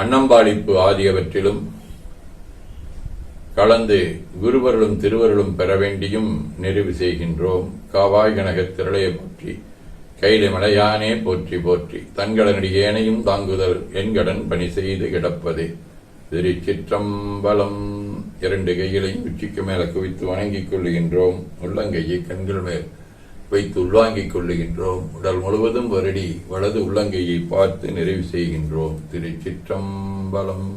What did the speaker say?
அன்னம்பாளிப்பு ஆகியவற்றிலும் கலந்து குருவருளும் திருவருளும் பெற வேண்டியும் நிறைவு செய்கின்றோம். காவாய் கனக திரளையை போற்றி கைலை மலையானே போற்றி போற்றி தன்கடனடி ஏனையும் தாங்குதல் என்கடன் பணி செய்து கிடப்பது. திருச்சிற்றம்பலம் இரண்டு கைகளையும் உச்சிக்கு மேல குவித்து வணங்கிக் கொள்ளுகின்றோம். உள்ளங்கையை கண்கள் மேல் வைத்து உள்வாங்கிக் கொள்ளுகின்றோம். உடல் முழுவதும் வருடி வலது உள்ளங்கையை பார்த்து நிறைவு செய்கின்றோம். திருச்சிற்றம்பலம்